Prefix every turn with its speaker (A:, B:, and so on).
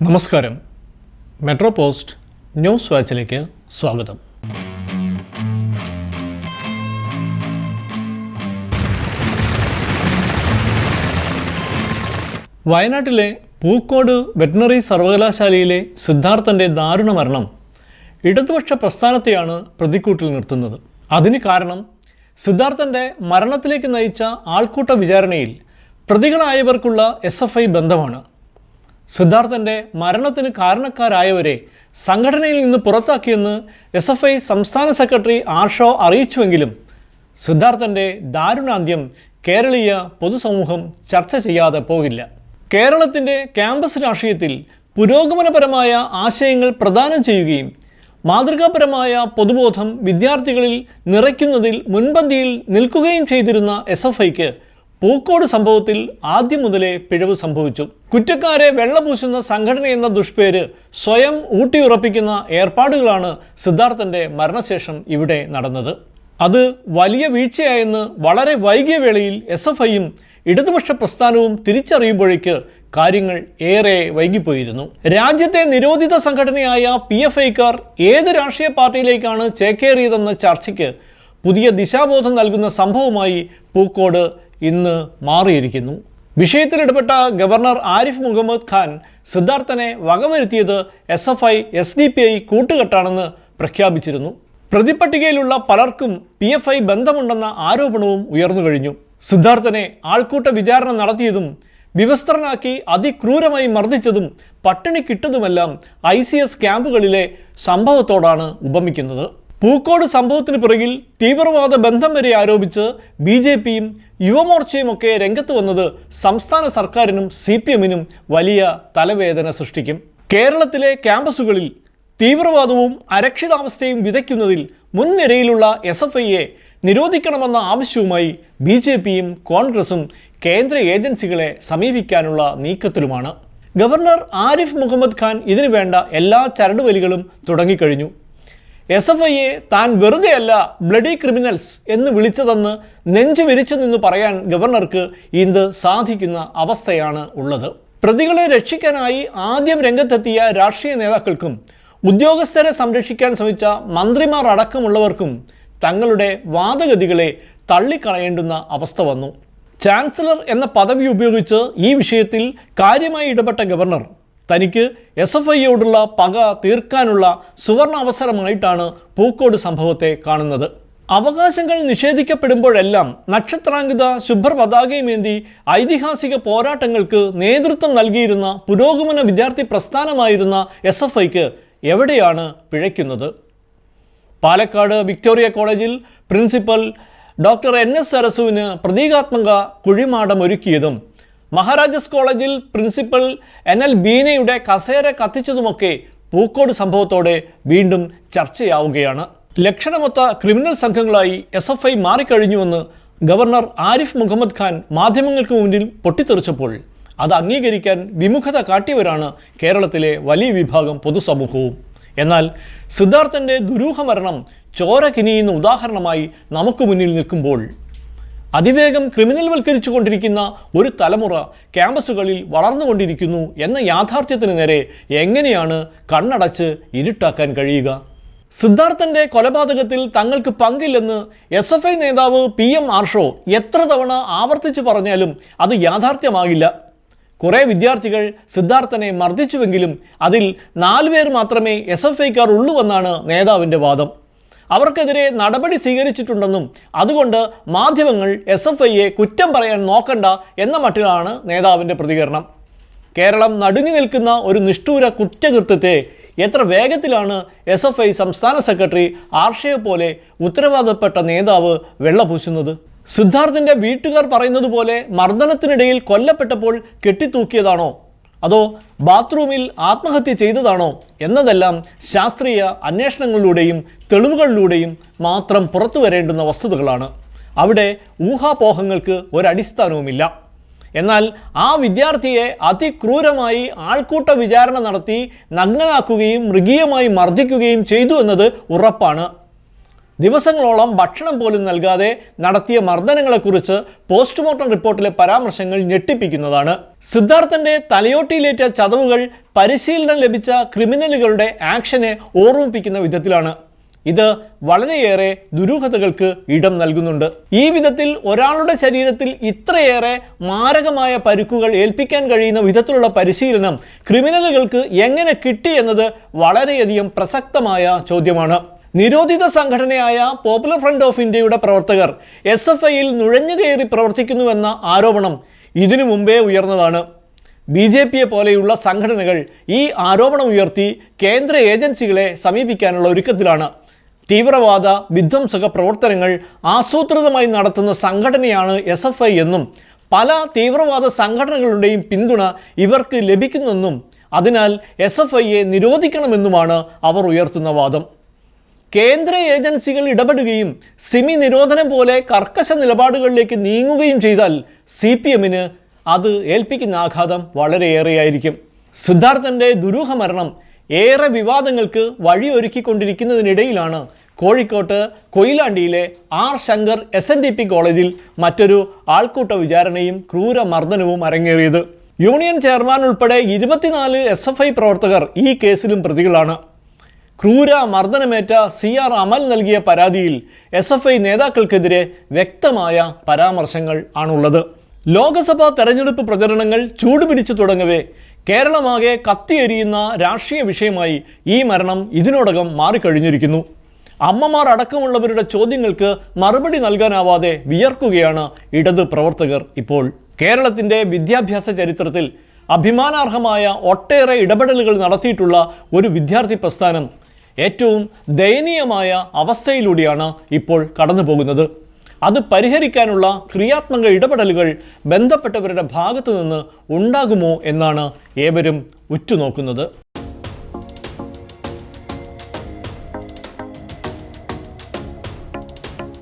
A: നമസ്കാരം. Metro post news വാച്ചിലേക്ക് സ്വാഗതം. വയനാട്ടിലെ പൂക്കോട് വെറ്റിനറി സർവകലാശാലയിലെ സിദ്ധാർത്ഥന്റെ ദാരുണ മരണം ഇടതുപക്ഷ പ്രസ്ഥാനത്തെയാണ് പ്രതിക്കൂട്ടിൽ നിർത്തുന്നത്. അതിന് കാരണം സിദ്ധാർത്ഥന്റെ മരണത്തിലേക്ക് നയിച്ച ആൾക്കൂട്ട വിചാരണയിൽ പ്രതികളായവർക്കുള്ള എസ് ബന്ധമാണ്. സിദ്ധാർത്ഥന്റെ മരണത്തിന് കാരണക്കാരായവരെ സംഘടനയിൽ നിന്ന് പുറത്താക്കിയെന്ന് എസ് എഫ് ഐ സംസ്ഥാന സെക്രട്ടറി ആർഷോ അറിയിച്ചുവെങ്കിലും സിദ്ധാർത്ഥന്റെ ദാരുണാന്ത്യം കേരളീയ പൊതുസമൂഹം ചർച്ച ചെയ്യാതെ പോകില്ല. കേരളത്തിന്റെ ക്യാമ്പസ് രാഷ്ട്രീയത്തിൽ പുരോഗമനപരമായ ആശയങ്ങൾ പ്രദാനം ചെയ്യുകയും മാതൃകാപരമായ പൊതുബോധം വിദ്യാർത്ഥികളിൽ നിറയ്ക്കുന്നതിൽ മുൻപന്തിയിൽ നിൽക്കുകയും ചെയ്തിരുന്ന എസ് എഫ് ഐക്ക് പൂക്കോട് സംഭവത്തിൽ ആദ്യം മുതലേ പിഴവ് സംഭവിച്ചു. കുറ്റക്കാരെ വെള്ളപൂശുന്ന എന്ന ദുഷ്പേര് സ്വയം ഊട്ടിയുറപ്പിക്കുന്ന ഏർപ്പാടുകളാണ് സിദ്ധാർത്ഥന്റെ മരണശേഷം ഇവിടെ നടന്നത്. അത് വലിയ വീഴ്ചയായെന്ന് വളരെ വൈകിയ വേളയിൽ എസ് എഫ് ഐയും ഇടതുപക്ഷ പ്രസ്ഥാനവും തിരിച്ചറിയുമ്പോഴേക്ക് കാര്യങ്ങൾ ഏറെ വൈകിപ്പോയിരുന്നു. രാജ്യത്തെ നിരോധിത സംഘടനയായ പി എഫ് ഐക്കാർ ഏത് രാഷ്ട്രീയ പാർട്ടിയിലേക്കാണ് ചേക്കേറിയതെന്ന ചർച്ചയ്ക്ക് പുതിയ ദിശാബോധം നൽകുന്ന സംഭവമായി പൂക്കോട് ഇന്ന് മാറിയിരിക്കുന്നു. വിഷയത്തിൽ ഇടപെട്ട ഗവർണർ ആരിഫ് മുഹമ്മദ് ഖാൻ സിദ്ധാർത്ഥനെ വകവരുത്തിയത് S F I S D P I കൂട്ടുകെട്ടാണെന്ന് പ്രഖ്യാപിച്ചിരുന്നു. പ്രതിപട്ടികയിലുള്ള പലർക്കും പി എഫ് ഐ ബന്ധമുണ്ടെന്ന ആരോപണവും ഉയർന്നു കഴിഞ്ഞു. സിദ്ധാർത്ഥനെ ആൾക്കൂട്ട വിചാരണ നടത്തിയതും വിവസ്ത്രനാക്കി അതിക്രൂരമായി മർദ്ദിച്ചതും പട്ടിണി കിട്ടതുമെല്ലാം ഐ സി എസ് ക്യാമ്പുകളിലെ സംഭവത്തോടാണ് ഉപമിക്കുന്നത്. പൂക്കോട് സംഭവത്തിന് പിറകിൽ തീവ്രവാദ ബന്ധം വരെ ആരോപിച്ച് ബി ജെ പിയും യുവമോർച്ചയും ഒക്കെ രംഗത്ത് വന്നത് സംസ്ഥാന സർക്കാരിനും സി പി എമ്മിനും വലിയ തലവേദന സൃഷ്ടിക്കും. കേരളത്തിലെ ക്യാമ്പസുകളിൽ തീവ്രവാദവും അരക്ഷിതാവസ്ഥയും വിതയ്ക്കുന്നതിൽ മുൻനിരയിലുള്ള എസ് എഫ് ഐയെ നിരോധിക്കണമെന്ന ആവശ്യവുമായി ബി ജെ പിയും കോൺഗ്രസും കേന്ദ്ര ഏജൻസികളെ സമീപിക്കാനുള്ള നീക്കത്തിലുമാണ്. ഗവർണർ ആരിഫ് മുഹമ്മദ് ഖാൻ ഇതിനു വേണ്ട എല്ലാ ചരടുവലികളും തുടങ്ങിക്കഴിഞ്ഞു. എസ് എഫ് ഐയെ താൻ വെറുതെയല്ല ബ്ലഡി ക്രിമിനൽസ് എന്ന് വിളിച്ചതെന്ന് നെഞ്ചു വിരിച്ചു നിന്ന് പറയാൻ ഗവർണർക്ക് ഇന്ന് സാധിക്കുന്ന അവസ്ഥയാണ് ഉള്ളത്. പ്രതികളെ രക്ഷിക്കാനായി ആദ്യം രംഗത്തെത്തിയ രാഷ്ട്രീയ നേതാക്കൾക്കും ഉദ്യോഗസ്ഥരെ സംരക്ഷിക്കാൻ ശ്രമിച്ച മന്ത്രിമാർ അടക്കമുള്ളവർക്കും തങ്ങളുടെ വാദഗതികളെ തള്ളിക്കളയേണ്ടുന്ന അവസ്ഥ വന്നു. ചാൻസലർ എന്ന പദവി ഉപയോഗിച്ച് ഈ വിഷയത്തിൽ കാര്യമായി ഇടപെട്ട ഗവർണർ തനിക്ക് എസ് എഫ് ഐയോടുള്ള പക തീർക്കാനുള്ള സുവർണ അവസരമായിട്ടാണ് പൂക്കോട് സംഭവത്തെ കാണുന്നത്. അവകാശങ്ങൾ നിഷേധിക്കപ്പെടുമ്പോഴെല്ലാം നക്ഷത്രാങ്കിത ശുഭ്ര പതാകയുമേന്തി ഐതിഹാസിക പോരാട്ടങ്ങൾക്ക് നേതൃത്വം നൽകിയിരുന്ന പുരോഗമന വിദ്യാർത്ഥി പ്രസ്ഥാനമായിരുന്ന എസ് എഫ് ഐക്ക് എവിടെയാണ് പിഴയ്ക്കുന്നത്? പാലക്കാട് വിക്ടോറിയ കോളേജിൽ പ്രിൻസിപ്പൽ ഡോക്ടർ എൻ എസ് സരസുവിന് പ്രതീകാത്മക കുഴിമാടം ഒരുക്കിയതും മഹാരാജാസ് കോളേജിൽ പ്രിൻസിപ്പൽ എൻ എൽ ബീനയുടെ കസേര കത്തിച്ചതുമൊക്കെ പൂക്കോട് സംഭവത്തോടെ വീണ്ടും ചർച്ചയാവുകയാണ്. ലക്ഷണമൊത്ത ക്രിമിനൽ സംഘങ്ങളായി എസ് എഫ് ഐ മാറിക്കഴിഞ്ഞുവെന്ന് ഗവർണർ ആരിഫ് മുഹമ്മദ് ഖാൻ മാധ്യമങ്ങൾക്ക് മുന്നിൽ പൊട്ടിത്തെറിച്ചപ്പോൾ അത് അംഗീകരിക്കാൻ വിമുഖത കാട്ടിയവരാണ് കേരളത്തിലെ വലിയ വിഭാഗം പൊതുസമൂഹവും. എന്നാൽ സിദ്ധാർത്ഥന്റെ ദുരൂഹമരണം ചോര കിനിയുന്ന ഉദാഹരണമായി നമുക്ക് മുന്നിൽ നിൽക്കുമ്പോൾ അതിവേഗം ക്രിമിനൽ വൽക്കരിച്ചു കൊണ്ടിരിക്കുന്ന ഒരു തലമുറ ക്യാമ്പസുകളിൽ വളർന്നുകൊണ്ടിരിക്കുന്നു എന്ന യാഥാർത്ഥ്യത്തിന് നേരെ എങ്ങനെയാണ് കണ്ണടച്ച് ഇരുട്ടാക്കാൻ കഴിയുക? സിദ്ധാർത്ഥന്റെ കൊലപാതകത്തിൽ തങ്ങൾക്ക് പങ്കില്ലെന്ന് എസ് എഫ് ഐ നേതാവ് പി എം ആർഷോ എത്ര തവണ ആവർത്തിച്ചു പറഞ്ഞാലും അത് യാഥാർത്ഥ്യമാകില്ല. കുറേ വിദ്യാർത്ഥികൾ സിദ്ധാർത്ഥനെ മർദ്ദിച്ചുവെങ്കിലും അതിൽ നാലുപേർ മാത്രമേ എസ് എഫ് ഐക്കാർ ഉള്ളൂവെന്നാണ് നേതാവിന്റെ വാദം. അവർക്കെതിരെ നടപടി സ്വീകരിച്ചിട്ടുണ്ടെന്നും അതുകൊണ്ട് മാധ്യമങ്ങൾ എസ് എഫ് ഐയെ കുറ്റം പറയാൻ നോക്കണ്ട എന്ന മട്ടിലാണ് നേതാവിന്റെ പ്രതികരണം. കേരളം നടുങ്ങി നിൽക്കുന്ന ഒരു നിഷ്ഠൂര കുറ്റകൃത്യത്തെ എത്ര വേഗത്തിലാണ് എസ് എഫ് ഐ സംസ്ഥാന സെക്രട്ടറി ആർഷയെ പോലെ ഉത്തരവാദപ്പെട്ട നേതാവ് വെള്ളപൂശുന്നത്? സിദ്ധാർത്ഥിന്റെ വീട്ടുകാർ പറയുന്നത് പോലെ മർദ്ദനത്തിനിടയിൽ കൊല്ലപ്പെട്ടപ്പോൾ കെട്ടിത്തൂക്കിയതാണോ അതോ ബാത്റൂമിൽ ആത്മഹത്യ ചെയ്തതാണോ എന്നതെല്ലാം ശാസ്ത്രീയ അന്വേഷണങ്ങളിലൂടെയും തെളിവുകളിലൂടെയും മാത്രം പുറത്തു വരേണ്ടുന്ന വസ്തുതകളാണ്. അവിടെ ഊഹാപോഹങ്ങൾക്ക് ഒരടിസ്ഥാനവുമില്ല. എന്നാൽ ആ വിദ്യാർത്ഥിയെ അതിക്രൂരമായി ആൾക്കൂട്ട വിചാരണ നടത്തി നഗ്നനാക്കുകയും മൃഗീയമായി മർദ്ദിക്കുകയും ചെയ്തു എന്നത് ഉറപ്പാണ്. ദിവസങ്ങളോളം ഭക്ഷണം പോലും നൽകാതെ നടത്തിയ മർദ്ദനങ്ങളെക്കുറിച്ച് പോസ്റ്റ്മോർട്ടം റിപ്പോർട്ടിലെ പരാമർശങ്ങൾ ഞെട്ടിപ്പിക്കുന്നതാണ്. സിദ്ധാർത്ഥന്റെ തലയോട്ടിയിലേറ്റ ചതവുകൾ പരിശീലനം ലഭിച്ച ക്രിമിനലുകളുടെ ആക്ഷനെ ഓർമ്മിപ്പിക്കുന്ന വിധത്തിലാണ്. ഇത് വളരെയേറെ ദുരൂഹതകൾക്ക് ഇടം നൽകുന്നുണ്ട്. ഈ വിധത്തിൽ ഒരാളുടെ ശരീരത്തിൽ ഇത്രയേറെ മാരകമായ പരുക്കുകൾ ഏൽപ്പിക്കാൻ കഴിയുന്ന വിധത്തിലുള്ള പരിശീലനം ക്രിമിനലുകൾക്ക് എങ്ങനെ കിട്ടി എന്നത് വളരെയധികം പ്രസക്തമായ ചോദ്യമാണ്. നിരോധിത സംഘടനയായ പോപ്പുലർ ഫ്രണ്ട് ഓഫ് ഇന്ത്യയുടെ പ്രവർത്തകർ എസ് എഫ് ഐയിൽ നുഴഞ്ഞുകയറി പ്രവർത്തിക്കുന്നുവെന്ന ആരോപണം ഇതിനു മുമ്പേ ഉയർന്നതാണ്. ബി ജെ പിയെ പോലെയുള്ള സംഘടനകൾ ഈ ആരോപണം ഉയർത്തി കേന്ദ്ര ഏജൻസികളെ സമീപിക്കാനുള്ള ഒരുക്കത്തിലാണ്. തീവ്രവാദ വിധ്വംസക പ്രവർത്തനങ്ങൾ ആസൂത്രിതമായി നടത്തുന്ന സംഘടനയാണ് എസ് എഫ് ഐ എന്നും പല തീവ്രവാദ സംഘടനകളുടെയും പിന്തുണ ഇവർക്ക് ലഭിക്കുന്നെന്നും അതിനാൽ എസ് എഫ് ഐയെ നിരോധിക്കണമെന്നുമാണ് അവർ ഉയർത്തുന്ന വാദം. കേന്ദ്ര ഏജൻസികൾ ഇടപെടുകയും സിമി നിരോധനം പോലെ കർക്കശ നിലപാടുകളിലേക്ക് നീങ്ങുകയും ചെയ്താൽ സി പി എമ്മിന് അത് ഏൽപ്പിക്കുന്ന ആഘാതം വളരെയേറെയായിരിക്കും. സിദ്ധാർത്ഥന്റെ ദുരൂഹ മരണം ഏറെ വിവാദങ്ങൾക്ക് വഴിയൊരുക്കിക്കൊണ്ടിരിക്കുന്നതിനിടയിലാണ് കോഴിക്കോട്ട് കൊയിലാണ്ടിയിലെ R Shankar S N D P കോളേജിൽ മറ്റൊരു ആൾക്കൂട്ട വിചാരണയും ക്രൂരമർദ്ദനവും അരങ്ങേറിയത്. യൂണിയൻ ചെയർമാൻ ഉൾപ്പെടെ ഇരുപത്തിനാല് എസ് എഫ് ഐ പ്രവർത്തകർ ഈ കേസിലും പ്രതികളാണ്. ക്രൂര മർദ്ദനമേറ്റ സി ആർ അമൽ നൽകിയ പരാതിയിൽ എസ് എഫ് ഐ നേതാക്കൾക്കെതിരെ വ്യക്തമായ പരാമർശങ്ങൾ ആണുള്ളത്. ലോക്സഭാ തെരഞ്ഞെടുപ്പ് പ്രചരണങ്ങൾ ചൂടുപിടിച്ചു തുടങ്ങവേ കേരളമാകെ കത്തിയെരിയുന്ന രാഷ്ട്രീയ വിഷയമായി ഈ മരണം ഇതിനോടകം മാറിക്കഴിഞ്ഞിരിക്കുന്നു. അമ്മമാർ അടക്കമുള്ളവരുടെ ചോദ്യങ്ങൾക്ക് മറുപടി നൽകാനാവാതെ വിയർക്കുകയാണ് ഇടത് പ്രവർത്തകർ ഇപ്പോൾ. കേരളത്തിന്റെ വിദ്യാഭ്യാസ ചരിത്രത്തിൽ അഭിമാനാർഹമായ ഒട്ടേറെ ഇടപെടലുകൾ നടത്തിയിട്ടുള്ള ഒരു വിദ്യാർത്ഥി പ്രസ്ഥാനം ഏറ്റവും ദയനീയമായ അവസ്ഥയിലൂടെയാണ് ഇപ്പോൾ കടന്നു പോകുന്നത് അത് പരിഹരിക്കാനുള്ള ക്രിയാത്മക ഇടപെടലുകൾ ബന്ധപ്പെട്ടവരുടെ ഭാഗത്തു നിന്ന് ഉണ്ടാകുമോ എന്നാണ് ഏവരും ഉറ്റുനോക്കുന്നത്.